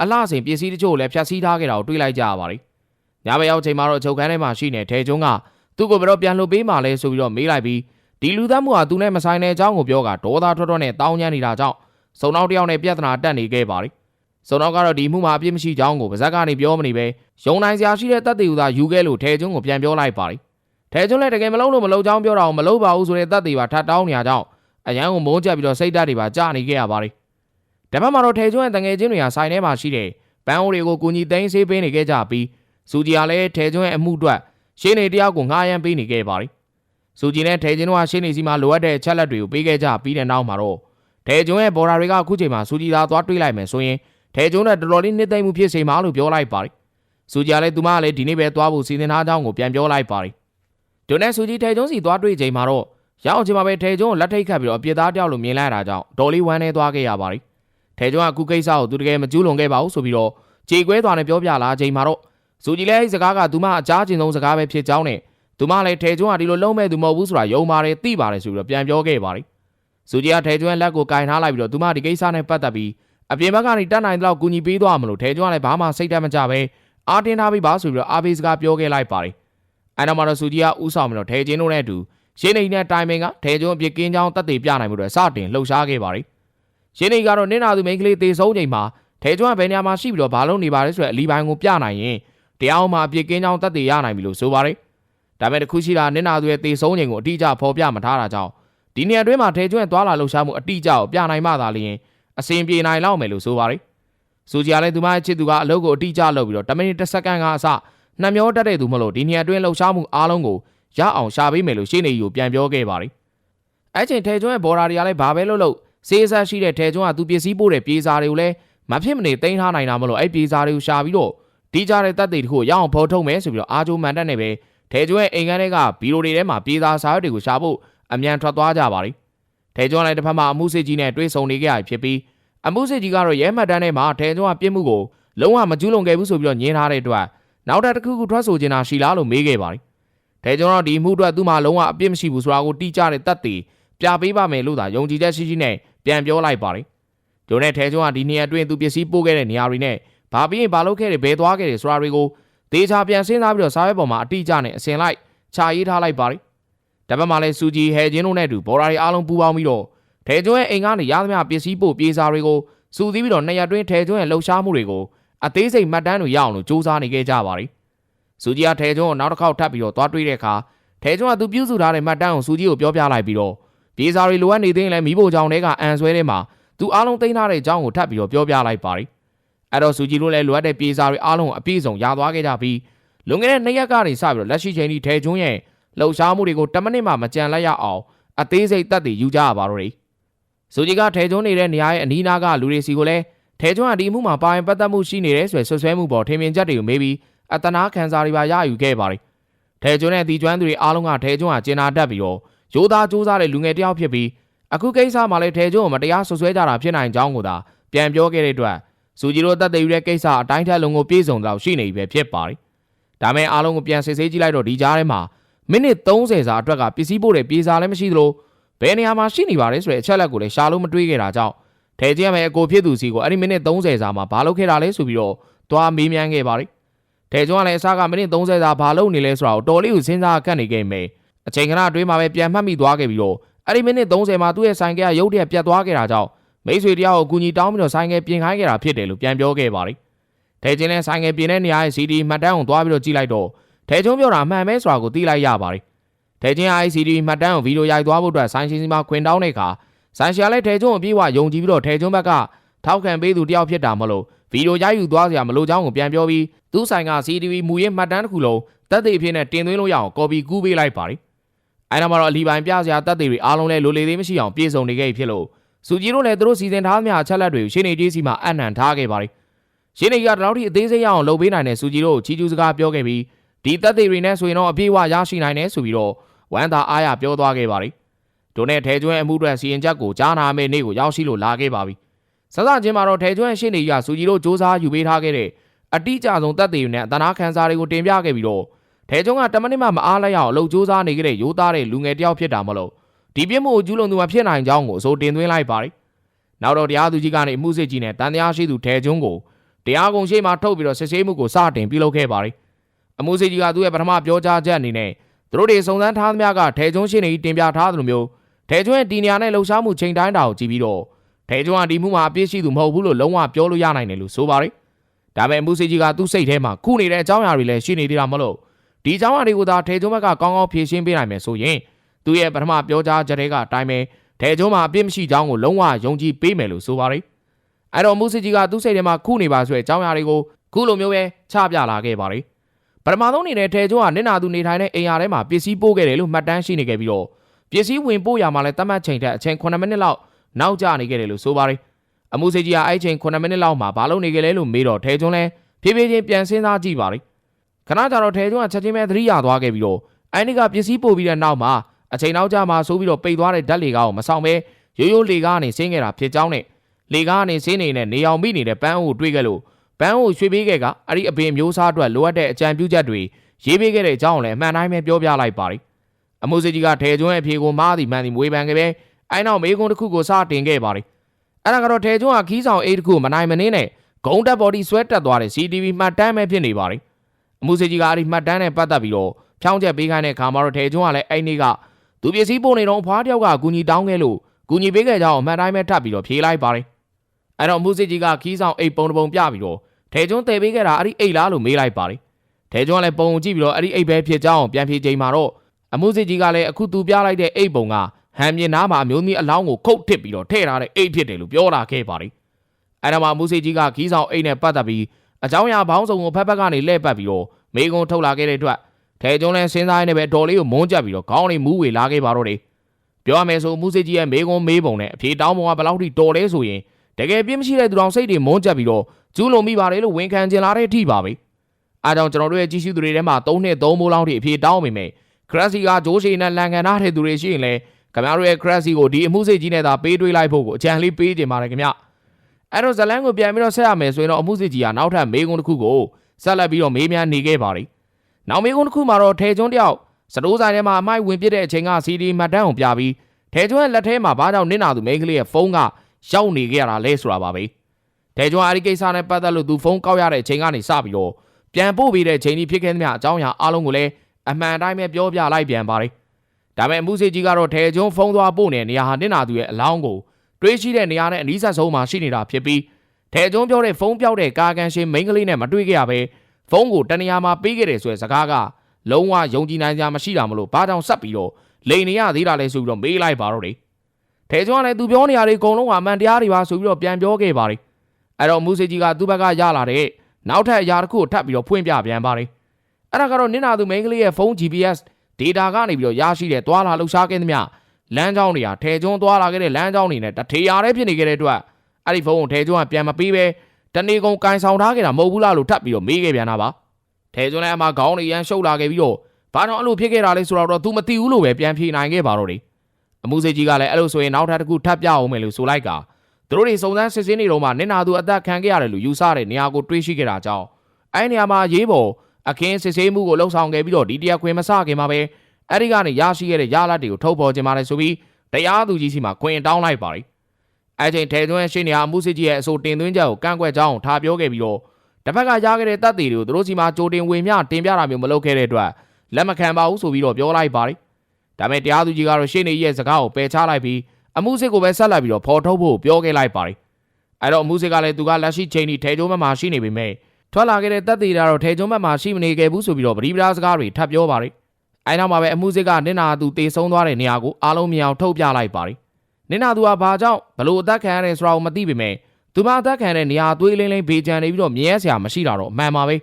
အလှဆင်ပစ္စည်းတချို့လည်းဖျက်ဆီးထားခဲ့တာကိုတွေ့လိုက်ကြရပါတယ်။ညဘက်ရောက်ချိန်မှာတော့အချုပ်ခန်းထဲမှာရှိနေထဲကျွန်းကသူ့ကိုဘယ်တော့ပြန်လှုပ်ပေးမှလဲဆိုပြီးတော့မေးလိုက်ပြီးဒီလူသားမှုဟာသူနဲ့မဆိုင်တဲ့အကြောင်းကိုပြောကဒေါသထွက်ထွက်နဲ့တောင်းညမ်းနေတာကြောင့်စုံနောက်တစ်ယောက်နဲ့ပြဿနာတက်နေခဲ့ပါတယ်။စုံနောက်ကတော့ဒီမှုမှာအပြစ်မရှိကြောင်းကိုပါဇက်ကနေပြောမနေပဲရုံနိုင်စရာရှိတဲ့တပ်တွေဥသာယူခဲ့လို့ထဲကျွန်းကိုပြန်ပြောလိုက်ပါတယ်။ထဲကျွန်းလည်းတကယ်မလုံးလို့မလုံးကြောင်းပြောတာကိုမလုံးပါဘူးဆိုတဲ့တပ်တွေပါထပ်တောင်းနေကြကြောင်း အရန်ကိုမိုးကြပြီးတော့စိတ်ဓာတ်တွေပါကြာနေခဲ့ရပါတယ်။တပတ်မှာတော့ထေကျွန်းရဲ့တငယ်ချင်းတွေဟာဆိုင်ထဲမှာရှိတဲ့ပန်းအိုးတွေကိုကူညီသိမ်းဆေးပေးနေခဲ့ကြပြီးစူဂျီကလည်းထေကျွန်းရဲ့အမှုအတွက်ရှင်းနေတယောက်ကိုငှားရမ်းပေးနေခဲ့ပါတယ်။စူဂျီနဲ့ထေကျွန်းတို့ကရှင်းနေစီမှာလိုအပ်တဲ့အချက်လက်တွေကိုပေးခဲ့ကြပြီးတဲ့နောက်မှာတော့ထေကျွန်းရဲ့ဘော်ဒါတွေကအခုချိန်မှာစူဂျီသာသွားတွေးလိုက်မယ်ဆိုရင်ထေကျွန်းနဲ့တော်တော်လေးနှစ်သိမ့်မှုဖြစ်စေမှာလို့ပြောလိုက်ပါတယ်။စူဂျီကလည်းသူမကလည်းဒီနေ့ပဲသွားဖို့စီစဉ်ထားကြောင်းကိုပြန်ပြောလိုက်ပါတယ်။ဒိုနဲ့စူဂျီထေကျွန်းစီသွားတွေးချိန်မှာတော့ ရောက်ချိန်မှာပဲထေကျွန်းကိုလက်ထိတ်ခတ်ပြီးတော့အပြစ်သားတယောက်လိုမြင်လိုက်တာကြောင့်ဒေါ်လေးဝမ်းနေသွားခဲ့ရပါတယ်။ထေကျွန်းကအခုကိစ္စကိုသူတကယ်မကျူးလွန်ခဲ့ပါဘူးဆိုပြီးတော့ကြေကွဲသွားနေပြောပြလာချိန်မှာတော့စူဂျီလည်းအဲဒီစကားကသူမအကြားကျင်ဆုံးစကားပဲဖြစ်ကြောင်းနဲ့သူမလည်းထေကျွန်းကဒီလိုလုံးမဲ့သူမဟုတ်ဘူးဆိုတာယုံပါတယ်သိပါတယ်ဆိုပြီးတော့ပြန်ပြောခဲ့ပါတယ်။စူဂျီကထေကျွန်းလက်ကိုကင်ထားလိုက်ပြီးတော့သူမဒီကိစ္စနဲ့ပတ်သက်ပြီးအပြင်ဘက်ကနေတတ်နိုင်တဲ့လောက်ကူညီပေးသွားမလို့ထေကျွန်းကလည်းဘာမှစိတ်တတ်မကြပဲအာတင်းထားပြီးပါဆိုပြီးတော့အာဘေးစကားပြောခဲ့လိုက်ပါတယ်။အဲနောက်မှာတော့စူဂျီကဥဆောင်ပြီးတော့ထေကျင်းတို့နဲ့အတူ ရှင်းနေနဲ့တိုင်ပင်ကထဲကျွန်းအပြစ်ကင်းကြောင်းတက်သေးပြနိုင်မှုတွေစတင်လှုပ်ရှားခဲ့ပါတယ်။ရှင်းနေကတော့နင်းနာသူမိန်းကလေးတေဆုံးချိန်မှာထဲကျွန်းကဘယ်နေရာမှာရှိပြီးတော့ဘာလို့နေပါလဲဆိုတဲ့အလီပိုင်းကိုပြနိုင်ရင်တရားအောင်မှာအပြစ်ကင်းကြောင်းတက်သေးရနိုင်ပြီလို့ဆိုပါတယ်။ဒါပေမဲ့တခုရှိတာနင်းနာသူရဲ့တေဆုံးချိန်ကိုအတိအကျဖော်ပြမထားတာကြောင့်ဒီနေရာတွင်းမှာထဲကျွန်းရဲ့သွာလာလှုပ်ရှားမှုအတိအကျကိုပြနိုင်မှသာလျှင်အစဉ်ပြေနိုင်လောက်မယ်လို့ဆိုပါတယ်။စူဂျီကလည်းသူမရဲ့ချစ်သူကအလုပ်ကိုအတိအကျလုပ်ပြီးတော့10မိနစ်10စက္ကန့်ကအစနှမျောတက်တဲ့သူမလို့ဒီနေရာတွင်းလှုပ်ရှားမှုအားလုံးကို ရအောင်ရှာပေးမယ်လို့ရှင်းနေယူပြန်ပြောခဲ့ပါတယ်။အဲ့ချိန်ထဲကျွန်းရဲ့ဘော်ဒါတွေကလည်းဘာပဲလုပ်လို့စေးဆက်ရှိတဲ့ထဲကျွန်းကသူပစ္စည်းပို့တဲ့ပြေးစာတွေကိုလည်းမဖြစ်မနေတင်ထားနိုင်တာမလို့အဲ့ပြေးစာတွေကိုရှာပြီးတော့ဒီကြတဲ့တပ်တွေတခုရအောင်ဖော်ထုတ်မယ်ဆိုပြီးတော့အာဂျိုမန်တက်နေပဲထဲကျွန်းရဲ့အိမ်ခန်းတွေကဘီရိုတွေထဲမှာပြေးစာစာရွက်တွေကိုရှာဖို့အမြန်ထွက်သွားကြပါတယ်။ထဲကျွန်းလည်းတစ်ဖက်မှာအမှုစစ်ကြီးနဲ့တွဲဆုံနေကြရဖြစ်ပြီးအမှုစစ်ကြီးကတော့ရဲမှတ်တမ်းထဲမှာထဲကျွန်းကပြစ်မှုကိုလုံးဝမကျူးလွန်ခဲ့ဘူးဆိုပြီးတော့ညင်းထားတဲ့အတွက်နောက်ထပ်တစ်ခုခုထွက်ဆိုချင်တာရှိလားလို့မေးခဲ့ပါတယ် ဒါကြောင့်တော့ဒီမှုအတွက်သူ့မှာလုံးဝအပြစ်မရှိဘူးဆိုတာကိုတိကျတဲ့တတ်သိပြပေးပါမယ်လို့သာယုံကြည်ချက်ရှိရှိနဲ့ပြန်ပြောလိုက်ပါတယ်။ဒိုနဲ့ထဲကျွန်းကဒီနေရာအတွင်းသူပစ္စည်းပို့ခဲ့တဲ့နေရာတွေနဲ့ဘာပြီးရင်ဘာလုပ်ခဲ့တယ်ဘယ်သွားခဲ့တယ်ဆိုတာတွေကိုဒေချာပြန်စဉ်းစားပြီးတော့စာရွက်ပေါ်မှာအတိအကျနဲ့အစင်လိုက်ခြာရေးထားလိုက်ပါတယ်။တပတ်မှလည်းစူဂျီဟဲဂျင်းတို့နဲ့အတူဘော်ရာတွေအားလုံးပူးပေါင်းပြီးတော့ထဲကျွန်းရဲ့အိမ်ကနေရသမျှပစ္စည်းပို့ပြေးစာတွေကိုစူသီးပြီးတော့နေရာတွင်းထဲကျွန်းရဲ့လှုပ်ရှားမှုတွေကိုအသေးစိတ်မှတ်တမ်းတွေရအောင်လို့စူးစမ်းနေခဲ့ကြပါတယ်။ စူကြီးကထဲကျွန်းကိုနောက်တစ်ခေါက်ထပ်ပြီးတော့သွားတွေးတဲ့အခါထဲကျွန်းကသူပြုစုထားတဲ့မှတ်တမ်းကိုစူကြီးကိုပြောပြလိုက်ပြီးတော့ပြေစာတွေလိုအပ်နေသေးရင်လည်းမိဖို့ကြောင့်တဲကအန်ဆွဲထဲမှာသူအားလုံးသိမ်းထားတဲ့အကြောင်းကိုထပ်ပြီးတော့ပြောပြလိုက်ပါတယ်အဲ့တော့စူကြီးတို့လည်းလိုအပ်တဲ့ပြေစာတွေအားလုံးကိုအပြည့်စုံရသွားခဲ့ကြပြီးလွန်ခဲ့တဲ့နှစ်ရက်ကနေစပြီးတော့လက်ရှိချိန်ထိထဲကျွန်းရဲ့လှုပ်ရှားမှုတွေကို10မိနစ်မှမကြံလိုက်ရအောင်အသေးစိတ်တက်တည်ယူကြရပါတော့တယ်စူကြီးကထဲကျွန်းနေတဲ့နေရာရဲ့အနီးနားကလူတွေစီကိုလည်းထဲကျွန်းကဒီမှုမှာပါရင်ပတ်သက်မှုရှိနေတယ်ဆိုရယ်ဆွဆွဲမှုပေါ်ထင်မြင်ချက်တွေကိုမေးပြီး အတနာခံစားတွေပါရယူခဲ့ပါတယ်။ထဲကျွန်းနဲ့တီကျွမ်းသူတွေအားလုံးကထဲကျွန်းကကျင်နာတတ်ပြီးတော့ရိုးသားစူးစားတဲ့လူငယ်တယောက်ဖြစ်ပြီးအခုကိစ္စမှာလည်းထဲကျွန်းကိုမတရားဆွဆွဲကြတာဖြစ်နိုင်ကြောင်းကိုသာပြန်ပြောခဲ့တဲ့အတွက်စူဂျီတို့တက်တဲ့ယူတဲ့ကိစ္စအတိုင်းထက်လုံးကိုပြေဆုံးတော့ရှိနေပြီပဲဖြစ်ပါတယ်ဒါမဲ့အားလုံးကိုပြန်စစ်ဆေးကြည့်လိုက်တော့ဒီကြားထဲမှာမိနစ်30စာအတွက်ကပစ္စည်းပို့တဲ့ပြေစာလည်းမရှိသလိုဘယ်နေရာမှာရှိနေပါလဲဆိုတဲ့အချက်လက်ကိုလည်းရှာလို့မတွေးခဲ့တာကြောင့်ထဲကျင်းမဲ့အကိုဖြစ်သူစီကိုအဲ့ဒီမိနစ်30စာမှာဘာလုပ်ခဲ့တာလဲဆိုပြီးတော့သွားမေးမြန်းခဲ့ပါတယ် ထဲကျွန်းကလည်းအစားကမိနစ်30စာဘာလုပ်နေလဲဆိုတာကိုတော်လေးကိုစဉ်းစားကတ်နေခဲ့မယ်အချိန်ခဏအတွင်းမှာပဲပြန်မှတ်မိသွားခဲ့ပြီးတော့အဲ့ဒီမိနစ်30မှာသူ့ရဲ့ဆိုင်ကရုတ်တရက်ပြတ်သွားခဲ့တာကြောင့်မိတ်ဆွေတယောက်ကိုအကူအညီတောင်းပြီးတော့ဆိုင်ကပြင်ခိုင်းခဲ့တာဖြစ်တယ်လို့ပြန်ပြောခဲ့ပါတယ်ထဲကျင်းလည်းဆိုင်ကပြင်တဲ့နေရာရဲ့ CD မှတ်တမ်းကိုသွားပြီးတော့ကြည့်လိုက်တော့ထဲကျွန်းပြောတာမှန်ပဲဆိုတာကိုသိလိုက်ရပါတယ်ထဲကျင်း ICD မှတ်တမ်းကိုဗီဒီယိုရိုက်သွားဖို့အတွက်ဆိုင်ရှင်စီမှာခွင်တောင်းတဲ့အခါဆိုင်ရှာလည်းထဲကျွန်းကိုပြေးဝယုံကြည်ပြီးတော့ထဲကျွန်းဘက်ကထောက်ခံပေးသူတယောက်ဖြစ်တာမလို့ ဗီဒီယိုရိုက်ယူသွားစရာမလိုချောင်းကိုပြန်ပြောပြီးသူ့ဆိုင်က CCTV မူရင်းမှတ်တမ်းတစ်ခုလုံးတက်သေးအဖြစ်နဲ့တင်သွင်းလို့ရအောင်ကော်ပီကူးပေးလိုက်ပါတယ်။အဲဒါမှတော့အလီပိုင်ပြစရာတက်သေးတွေအားလုံးလည်းလိုလေသေးမရှိအောင်ပြေဆုံးနေခဲ့ဖြစ်လို့စူဂျီတို့လည်းသူတို့စီစဉ်ထားသမျှအချက်လက်တွေကိုရှင်းနေကြီးစီမှာအနံ့ထားခဲ့ပါတယ်။ရှင်းနေကြီးကတလောက်ထိအသေးစိတ်ရအောင်လုပ်ပေးနိုင်တဲ့စူဂျီတို့ကိုချီကျူးစကားပြောခဲ့ပြီးဒီတက်သေးတွေနဲ့ဆိုရင်တော့အပြည့်အဝရရှိနိုင်တယ်ဆိုပြီးတော့ဝမ်းသာအားရပြောသွားခဲ့ပါတယ်။တို့နဲ့ထဲကျွန်းအမှုအတွက်စီရင်ချက်ကိုကြားနာမယ့်နေ့ကိုရောက်ရှိလို့လာခဲ့ပါပြီ။ စစချင်းမှာတော့ထဲကျွန်းရှင်းနေကြီးကစူဂျီတို့စ조사ယူပေးထားခဲ့တဲ့အတိအကျဆုံးတက်သေးတွေနဲ့အသနာခန်းစားတွေကိုတင်ပြခဲ့ပြီးတော့ထဲကျွန်းကတမနစ်မှမအားလိုက်အောင်အလုပ်စ조사နေကြတဲ့ရိုးသားတဲ့လူငယ်တယောက်ဖြစ်တာမလို့ဒီပြစ်မှုကိုကျူးလွန်သူမှဖြစ်နိုင်ကြောင်းကိုအစိုးတင်သွင်းလိုက်ပါတယ်။နောက်တော့တရားသူကြီးကနေအမှုစစ်ကြီးနဲ့တန်တရားရှိသူထဲကျွန်းကိုတရားကုံရှိမှထုတ်ပြီးတော့စစ်ဆေးမှုကိုစတင်ပြုလုပ်ခဲ့ပါတယ်။အမှုစစ်ကြီးကသူ့ရဲ့ပထမပြောကြားချက်အနေနဲ့သူတို့တွေစုံစမ်းထားသမျှကထဲကျွန်းရှိနေတင်ပြထားသလိုမျိုးထဲကျွန်းရဲ့ဒီနေရာနဲ့လှုပ်ရှားမှုချိန်တိုင်းတာကိုကြည့်ပြီးတော့ ထဲကျွန်းကဒီမှုမှာအပြစ်ရှိသူမဟုတ်ဘူးလို့လုံးဝပြောလို့ရနိုင်တယ်လို့ဆိုပါတယ်။ဒါပေမဲ့အမှုစစ်ကြီးကသူ့စိတ်ထဲမှာခုနေတဲ့အကြောင်းအရာတွေလည်းရှိနေသေးတာမလို့ဒီအကြောင်းအရာတွေကိုသာထဲကျွန်းဘက်ကကောင်းကောင်းဖြေရှင်းပေးနိုင်မယ်ဆိုရင်သူ့ရဲ့ပထမပြောကြားချက်တွေကအတိုင်းပဲထဲကျွန်းမှာအပြစ်မရှိကြောင်းကိုလုံးဝယုံကြည်ပေးမယ်လို့ဆိုပါတယ်။အဲ့တော့အမှုစစ်ကြီးကသူ့စိတ်ထဲမှာခုနေပါဆိုတဲ့အကြောင်းအရာတွေကိုခုလိုမျိုးပဲချပြလာခဲ့ပါတယ်။ပထမဆုံးအနေနဲ့ထဲကျွန်းကနင့်နာသူနေထိုင်တဲ့အိမ်ယာထဲမှာပစ္စည်းပို့ခဲ့တယ်လို့မှတ်တမ်းရှိနေခဲ့ပြီးတော့ပစ္စည်းဝင်ပို့ရမှာလဲတတ်မှတ်ချိန်ထက်အချိန်9မိနစ်လောက် နောက်ကျနေခဲ့တယ်လို့ဆိုပါတယ်။အမှုစစ်ကြီးကအဲ့ချိန်9မိနစ်လောက်မှာဘာလုပ်နေကြလဲလို့မေးတော့ထဲကျွန်းလဲဖြည်းဖြည်းချင်းပြန်စဉ်းစားကြည့်ပါလိမ့်။ခဏကြာတော့ထဲကျွန်းကချက်ချင်းပဲသတိရသွားခဲ့ပြီးတော့အိုင်နီကပစ္စည်းပို့ပြီးတဲ့နောက်မှာအချိန်နောက်ကျမှဆိုပြီးတော့ပိတ်သွားတဲ့ဓာတ်လေကားကိုမဆောင်ပဲရိုးရိုးလေကားကနေဆင်းခဲ့တာဖြစ်ကြောင်းနဲ့လေကားကနေဆင်းနေတဲ့နေအောင်မိနေတဲ့ပန်းအိုးကိုတွေ့ခဲ့လို့ပန်းအိုးရွှေပေးခဲ့ကအဲ့ဒီအပင်မျိုးစားအတွက်လိုအပ်တဲ့အကြံပြုချက်တွေရေးပေးခဲ့တဲ့အကြောင်းကိုလည်းအမှန်တိုင်းပဲပြောပြလိုက်ပါလိမ့်။အမှုစစ်ကြီးကထဲကျွန်းရဲ့အဖြေကိုမားသည်မှန်သည်မွေးပန်ခဲ့ပဲ အဲနောက်မေကွန်းတစ်ခုကိုစတင်ခဲ့ပါလိမ့်။အဲ့ဒါကတော့ထဲကျွန်းကခီးဆောင်အိတ်တစ်ခုကိုမနိုင်မနှင်းနဲ့ဂုံတက်ဘော်ဒီဆွဲတက်သွားတဲ့ CTV မှတ်တမ်းပဲဖြစ်နေပါလိမ့်။အမှုစစ်ကြီးကအဲ့ဒီမှတ်တမ်းနဲ့ပတ်သက်ပြီးတော့ဖြောင်းချက်ပေးခိုင်းတဲ့ခါမှာတော့ထဲကျွန်းကလည်းအဲ့နေ့ကသူပစ္စည်းပို့နေတော့ဖွားတယောက်ကအကူညီတောင်းခဲ့လို့ကူညီပေးခဲ့ကြအောင်အမှန်တိုင်းပဲထပ်ပြီးတော့ဖြေလိုက်ပါတယ်။အဲ့တော့အမှုစစ်ကြီးကခီးဆောင်အိတ်ပုံတစ်ပုံပြပြီးတော့ထဲကျွန်းတည်ပေးခဲ့တာအဲ့ဒီအိတ်လားလို့မေးလိုက်ပါတယ်။ထဲကျွန်းကလည်းပုံကြည့်ပြီးတော့အဲ့ဒီအိတ်ပဲဖြစ်ကြောင်းပြန်ဖြေချိန်မှာတော့အမှုစစ်ကြီးကလည်းအခုသူပြလိုက်တဲ့အိတ်ပုံက ဟန်မြင်နာမှာအမျိုးသမီးအလောင်းကိုခုတ်ထစ်ပြီးတော့ထည့်ထားတဲ့အိတ်ဖြစ်တယ်လို့ပြောလာခဲ့ပါတယ်။အဲ့ဒါမှအမှုစစ်ကြီးကခီးဆောင်အိတ်နဲ့ပတ်သက်ပြီးအကြောင်းအရာဘောင်းစုံကိုဖက်ဖက်ကနေလှည့်ပတ်ပြီးတော့မေကွန်ထုတ်လာခဲ့တဲ့အတွက်ထဲကျွန်းလဲစဉ်းစားရင်းနဲ့ပဲတော်လေးကိုမုန်းကြပ်ပြီးတော့ခေါင်းလေးမူးဝေလာခဲ့ပါတော့တယ်ပြောရမယ်ဆိုမူစစ်ကြီးရဲ့မေကွန်မေးပုံနဲ့အဖြေတောင်းပုံကဘယ်လောက်ထိတော်လဲဆိုရင်တကယ်ပြင်းမရှိတဲ့သူတော်စိတ်တွေမုန်းကြပ်ပြီးတော့ကျူးလွန်မိပါတယ်လို့ဝန်ခံကျင်လာတဲ့အထိပါပဲအားကြောင့်ကျွန်တော်တို့ရဲ့ကြီးစုသူတွေထဲမှာ၃နှစ်၃မိုးလောက်ထိအဖြေတောင်းမိမယ်ခရက်စီကဂျိုးရှိနဲ့လန်ကန်ထားတဲ့သူတွေရှိရင်လည်း ခင်ဗျားတို့ရဲ့ခရက်စီကိုဒီအမှုစစ်ကြီးနဲ့သာပေးတွေးလိုက်ဖို့ကိုအကြံလေးပေးကြပါတယ်ခင်ဗျအဲ့တော့ဇလန်းကိုပြန်ပြီးတော့ဆက်ရမယ်ဆိုရင်တော့အမှုစစ်ကြီးကနောက်ထပ်မေကွန်တစ်ခုကိုဆက်လက်ပြီးတော့မေးမြန်းနေခဲ့ပါတယ်နောက်မေကွန်းတစ်ခုမှာတော့ထဲကျွန်းတယောက်စတိုးဆိုင်ထဲမှာအမိုက်ဝင်ပစ်တဲ့အချိန်က CD မှတ်တမ်းကိုပြပြီးထဲကျွန်းရဲ့လက်ထဲမှာဘာကြောင့်နင့်နာသူမိန်းကလေးရဲ့ဖုန်းကရောက်နေခဲ့ရတာလဲဆိုတာပါပဲထဲကျွန်းအဲ့ဒီကိစ္စနဲ့ပတ်သက်လို့သူဖုန်းကောက်ရတဲ့အချိန်ကနေစပြီးတော့ပြန်ပို့ပြီးတဲ့အချိန်ကြီးဖြစ်ခဲ့သမျှအကြောင်းအရာအားလုံးကိုလည်းအမှန်တိုင်းပဲပြောပြလိုက်ပြန်ပါတယ် ဒါပေမဲ့အမှုစစ်ကြီးကတော့ထဲကျွန်းဖုန်းသွားပို့နေတဲ့နေရာဟာနင့်နာသူရဲ့အလောင်းကိုတွေးရှိတဲ့နေရာနဲ့အနီးဆက်ဆုံးမှာရှိနေတာဖြစ်ပြီးထဲကျွန်းပြောတဲ့ဖုန်းပြောက်တဲ့ကာကန်ရှင်မိန်းကလေးနဲ့မတွေ့ခဲ့ရပဲဖုန်းကိုတနေရာမှာပေးခဲ့တယ်ဆိုတဲ့စကားကလုံးဝယုံကြည်နိုင်ကြမရှိတာမလို့ဘာကြောင့်ဆက်ပြီးတော့လိန်နေရသေးတာလဲဆိုပြီးတော့မေးလိုက်ပါတော့တယ်ထဲကျွန်းကလည်းသူပြောနေရတွေအကုန်လုံးကအမှန်တရားတွေပါဆိုပြီးတော့ပြန်ပြောခဲ့ပါတယ်အဲ့တော့မူစေကြီးကသူ့ဘက်ကရလာတဲ့နောက်ထပ်အရာတစ်ခုကိုထပ်ပြီးတော့ဖွင့်ပြပြန်ပါတယ်အဲ့ဒါကတော့နင့်နာသူမိန်းကလေးရဲ့ဖုန်း GPS data ကနေပြီးတော့ရရှိတဲ့သွာလာလှုပ်ရှားခဲ့သမျှလမ်းကြောင်းတွေဟာထဲကျွန်းသွားလာခဲ့တဲ့လမ်းကြောင်းတွေနဲ့တထေရာတဲ့ဖြစ်နေခဲ့တဲ့အတွက်အဲ့ဒီဖုန်းကိုထဲကျွန်းကပြန်မပေးပဲတနေကုန်ကန်ဆောင်ထားခဲ့တာမဟုတ်ဘူးလားလို့ထပ်ပြီးတော့မေးခဲ့ပြန်တာပါထဲကျွန်းလည်းအမခေါင်းတွေရမ်းရှုပ်လာခဲ့ပြီးတော့ဘာကြောင့်အဲ့လိုဖြစ်ခဲ့တာလဲဆိုတော့ तू မသိဘူးလို့ပဲပြန်ဖြေနိုင်ခဲ့ပါတော့တယ်အမှုစိတ်ကြီးကလည်းအဲ့လိုဆိုရင်နောက်ထပ်တစ်ခုထပ်ပြအောင်မယ်လို့ဆိုလိုက်ကသူတို့တွေစုံစမ်းစစ်ဆေးနေတော့မှနင်နာသူအသက်ခံခဲ့ရတယ်လို့ယူဆတဲ့နေရာကိုတွေးရှိခဲ့တာကြောင့်အဲဒီနေရာမှာရေးပေါ် အခင်းစစ်ဆေးမှုကိုလှုပ်ဆောင်ခဲ့ပြီးတော့ဒီတရားခွင်မစခင်မှာပဲအဲဒီကနေရရှိခဲ့တဲ့ရလဒ်တွေကိုထုတ်ဖော်ခြင်းပါတယ်ဆိုပြီးတရားသူကြီးစီမှာခွင်တောင်းလိုက်ပါတယ်အဲချိန်ထဲသွင်းရှိနေဟာအမှုစစ်ကြီးရဲ့အဆိုတင်သွင်းချက်ကိုကန့်ကွက်ကြောင်းထားပြောခဲ့ပြီးတော့တစ်ဖက်ကရခဲ့တဲ့တပ်တွေတွေကိုသူတို့စီမှာကြိုတင်ဝင်မြတင်ပြတာမျိုးမလုပ်ခဲ့တဲ့အတွက်လက်မခံပါဘူးဆိုပြီးတော့ပြောလိုက်ပါတယ်ဒါပေမဲ့တရားသူကြီးကတော့ရှင်းနေရဲ့စကားကိုပယ်ချလိုက်ပြီးအမှုစစ်ကိုပဲဆက်လက်ပြီးတော့ဖော်ထုတ်ဖို့ပြောခဲ့လိုက်ပါတယ်အဲ့တော့အမှုစစ်ကလည်းသူကလက်ရှိချိန်ထိထဲကျုံးမမှာရှိနေပေမဲ့ ထွက်လာခဲ့တဲ့တပ်တွေကတော့ထဲကျုံးမမှာရှိမနေခဲ့ဘူးဆိုပြီးတော့ပရိပဒါစကားတွေထပ်ပြောပါတယ်အဲ့နောက်မှာပဲအမှုစစ်ကနင်နာသူတေဆုံးသွားတဲ့နေရာကိုအားလုံးမြင်အောင်ထုတ်ပြလိုက်ပါတယ်နင်နာသူကဘာကြောင့်ဘလို့အသက်ခံရတယ်ဆိုတာကိုမသိပေမဲ့သူမအသက်ခံတဲ့နေရာသွေးလင်းလင်းဘေးကျန်နေပြီးတော့မြဲစရာမရှိတာတော့အမှန်ပါပဲ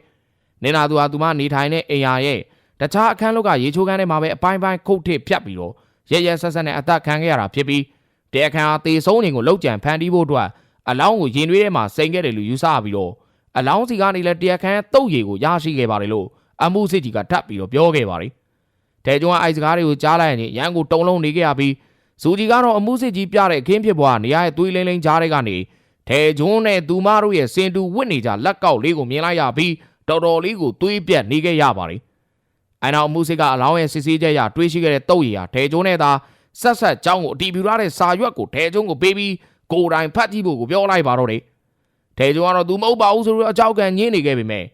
နင်နာသူကသူမနေထိုင်တဲ့အိမ်ယာရဲ့တခြားအခန်းလောက်ကရေချိုးခန်းထဲမှာပဲအပိုင်းပိုင်းခုတ်ထစ်ဖြတ်ပြီးတော့ရရဆက်ဆက်နဲ့အသက်ခံခဲ့ရတာဖြစ်ပြီးတဲ့အခန်းအားတေဆုံးနေကိုလောက်ကြံဖန်တီးဖို့အတွက်အလောင်းကိုရင်သွေးထဲမှာစိန်ခဲ့တယ်လို့ယူဆပြီးတော့ အလောင်းစီကနေလည်းတရားခန်းတုတ်ရည်ကိုရရှိခဲ့ပါတယ်လို့အမှုစစ်ကြီးကထပ်ပြီးတော့ပြောခဲ့ပါတယ်တဲကျွန်းကအိုက်စကားတွေကိုကြားလိုက်ရင်ရန်ကိုတုံလုံးနေခဲ့ရပြီးဇူကြီးကတော့အမှုစစ်ကြီးပြတဲ့အခင်းဖြစ်ပွားနေရာရဲ့သွေးလင်းလင်းကြားတွေကနေတဲကျွန်းနဲ့သူမတို့ရဲ့စင်တူဝစ်နေကြလက်ကောက်လေးကိုမြင်လိုက်ရပြီးတော်တော်လေးကိုသွေးပြက်နေခဲ့ရပါတယ်အဲနောက်အမှုစစ်ကအလောင်းရဲ့စစ်ဆေးချက်ရတွေးရှိခဲ့တဲ့တုတ်ရည်ဟာတဲကျွန်းနဲ့သာဆက်ဆက်ကြောင်းကိုအတီးပြူထားတဲ့စာရွက်ကိုတဲကျွန်းကိုပေးပြီးကိုယ်တိုင်ဖတ်ကြည့်ဖို့ကိုပြောလိုက်ပါတော့တယ် တဲကျွန်းကတော့သူမဟုတ်ပါဘူးဆိုပြီးအကြောက်ကန်ညင်းနေခဲ့ပေမဲ့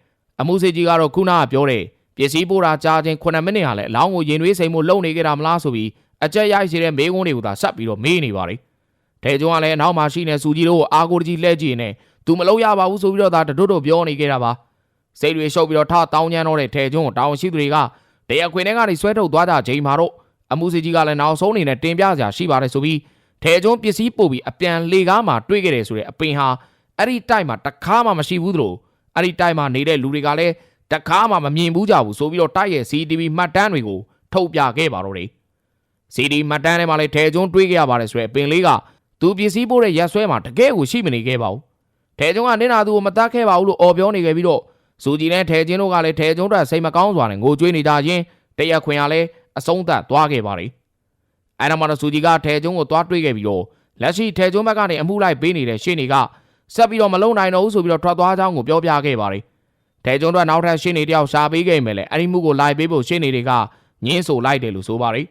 အမှုစစ်ကြီးကတော့ခုနကပြောတဲ့ပစ္စည်းပို့တာကြားချင်း9မိနစ်ဟာလည်းအလောင်းကိုရင်သွေးစိမ်မှုလုံနေခဲ့တာမလားဆိုပြီးအကြက်ရိုက်စီတဲ့မေးခွန်းတွေကိုသာဆက်ပြီးတော့မေးနေပါတယ်တဲကျွန်းကလည်းအနောက်မှာရှိနေစူကြီးတို့ကိုအာကိုတကြီးလှည့်ကြည့်နေသူမလုပ်ရပါဘူးဆိုပြီးတော့သာတတွတ်တို့ပြောနေခဲ့တာပါစိတ်တွေရှုပ်ပြီးတော့ထတောင်းညမ်းတော့တဲ့ထဲကျွန်းကိုတောင်းရှိသူတွေကတရားခွင်ထဲကနေဆွဲထုတ်သွားကြချိန်မှာတော့အမှုစစ်ကြီးကလည်းနောက်ဆုံးအနေနဲ့တင်ပြစရာရှိပါတယ်ဆိုပြီးထဲကျွန်းပစ္စည်းပို့ပြီးအပြန်လေကားမှာတွေ့ခဲ့တယ်ဆိုတဲ့အပင်ဟာ အဲ့ဒီတိုက်မှာတခါမှမရှိဘူးသလိုအဲ့ဒီတိုက်မှာနေတဲ့လူတွေကလည်းတခါမှမမြင်ဘူးကြဘူးဆိုပြီးတော့တိုက်ရဲ့ CCTV မှတ်တမ်းတွေကိုထုတ်ပြခဲ့ပါတော့တယ် CD မှတ်တမ်းထဲမှာလည်းထဲကျွန်းတွေးခဲ့ရပါတယ်ဆိုတဲ့အပင်လေးကသူပစ္စည်းပို့တဲ့ရက်ဆွဲမှာတကယ်ကိုရှိမနေခဲ့ပါဘူးထဲကျွန်းကနင်းနာသူကိုမတတ်ခဲ့ပါဘူးလို့អော်ပြောနေခဲ့ပြီးတော့စူကြီးနဲ့ထဲချင်းတို့ကလည်းထဲကျွန်းတို့စိတ်မကောင်းစွာနဲ့ငိုကြွေးနေကြခြင်းတရက်ခွင်ကလည်းအဆုံးသတ်သွားခဲ့ပါတယ်အဲနောက်မှာတော့စူကြီးကထဲကျွန်းကိုသွားတွေးခဲ့ပြီးတော့လက်ရှိထဲကျွန်းဘက်ကနေအမှုလိုက်ပေးနေတဲ့ရှင်းတွေက ဆက်ပြီးတော့မလုံနိုင်တော့ဘူးဆိုပြီးတော့ထွက်သွားကြောင်းကိုပြောပြခဲ့ပါတယ်ထဲကျွန်းတို့နောက်ထပ်ရှင်းနေတယောက်ရှာပေးခဲ့မယ်လေအဲ့ဒီမှုကိုလိုက်ပေးဖို့ရှင်းနေတွေကညင်းဆိုလိုက်တယ်လို့ဆိုပါတယ်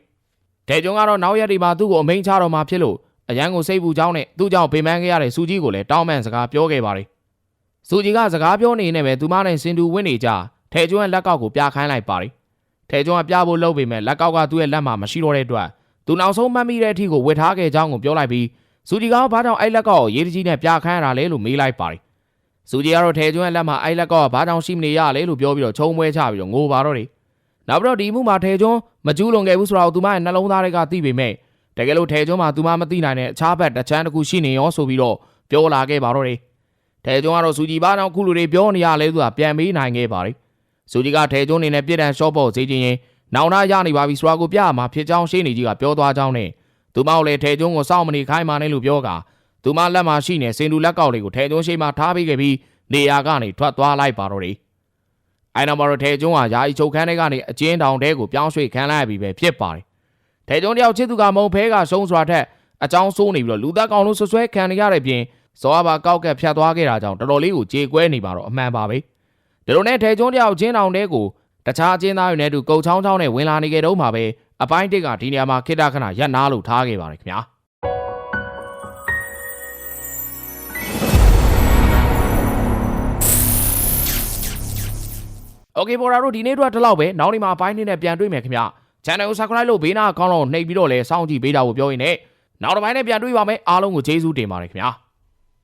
ဒေဂျုံကတော့နောက်ရက်ဒီမှာသူ့ကိုအမိန်ချတော်မှာဖြစ်လို့အရန်ကိုစိတ်ပူကြောင်းနဲ့သူ့ကြောင့်ဗိမန်းခဲ့ရတဲ့စူကြီးကိုလည်းတောင်းပန်စကားပြောခဲ့ပါတယ်။စူကြီးကစကားပြောနေနေပဲသူမနဲ့စင်တူဝင့်နေကြထဲကျွန်းရဲ့လက်ကောက်ကိုပြခိုင်းလိုက်ပါတယ်။ထဲကျွန်းကပြဖို့လုပ်ပေမဲ့လက်ကောက်ကသူ့ရဲ့လက်မှာမရှိတော့တဲ့အတွက်သူနောက်ဆုံးမှတ်မိတဲ့အထိကိုဝစ်ထားခဲ့ကြောင်းကိုပြောလိုက်ပြီး စူကြီးကဘာကြောင့်အဲ့လက်ကောက်ကိုရေးတကြီးနဲ့ပြခိုင်းရတာလဲလို့မေးလိုက်ပါတယ်။စူကြီးကတော့ထဲကျွန်းရဲ့လက်မှာအဲ့လက်ကောက်ကဘာကြောင့်ရှိမနေရလဲလို့ပြောပြီးတော့ချုံမွဲချပြီးတော့ငိုပါတော့တယ်။နောက်ပြီးတော့ဒီမှုမှာထဲကျွန်းမကျူးလွန်ခဲ့ဘူးဆိုတော့သူမရဲ့နှလုံးသားတွေကသိပေမဲ့တကယ်လို့ထဲကျွန်းမှာသူမမသိနိုင်တဲ့အခြားဘက်တစ်ချမ်းတစ်ခုရှိနေရောဆိုပြီးတော့ပြောလာခဲ့ပါတော့တယ်။ထဲကျွန်းကတော့စူကြီးဘာကြောင့်ခုလူတွေပြောနေရလဲဆိုတာပြန်မေးနိုင်ခဲ့ပါတယ်။စူကြီးကထဲကျွန်းနေနဲ့ပြည်တန်ရှော့ပေါ့ဈေးချင်းရင်နောင်နာရနေပါပြီဆိုတာကိုပြရမှာဖြစ်ကြောင်းရှင်းနေကြီးကပြောသွားကြောင်းနဲ့ သူမကိုလည်းထဲကျွန်းကိုစောင့်မနေခိုင်းပါနဲ့လို့ပြောကသူမလက်မှာရှိနေစင်တူလက်ကောက်လေးကိုထဲကျွန်းရှိမှထားပေးခဲ့ပြီးနေရာကနေထွက်သွားလိုက်ပါတော့တယ်။အဲနောက်မှာတော့ထဲကျွန်းဟာယာယီချုပ်ခန်းထဲကနေအကျဉ်းတောင်တဲကိုပြောင်းရွှေ့ခံလိုက်ရပြီပဲဖြစ်ပါတယ်။ထဲကျွန်းတယောက်ချစ်သူကမုံဖဲကရှုံးစွာထက်အကြောင်းဆိုးနေပြီးတော့လူသက်ကောင်လို့ဆွဆွဲခံနေရတဲ့ပြင်ဇောဘာကောက်ကက်ဖြတ်သွားခဲ့တာကြောင့်တော်တော်လေးကိုကြေကွဲနေပါတော့အမှန်ပါပဲ။ဒီလိုနဲ့ထဲကျွန်းတယောက်ချင်းတောင်တဲကိုတခြားအချင်းသားတွေနဲ့အတူကုတ်ချောင်းချောင်းနဲ့ဝင်လာနေကြတော့မှာပဲ အပိုင်းတစ်ကဒီနေရာမှာခိတခဏရက်နာလို့ထားခဲ့ပါတယ်ခင်ဗျာโอเคပေါ်တာတို့ဒီနေ့အတွက်ဒီလောက်ပဲနောက်နေ့မှာအပိုင်းလေးနဲ့ပြန်တွေ့မယ်ခင်ဗျာ channel ကို subscribe လုပ်ဘေးနာအကောင့်လုံးနှိပ်ပြီးတော့လဲစောင့်ကြည့်ပေးတာကိုပြောရင်းနဲ့နောက်တစ်ပိုင်းနဲ့ပြန်တွေ့ပါမယ်အားလုံးကိုကျေးဇူးတင်ပါတယ်ခင်ဗျာ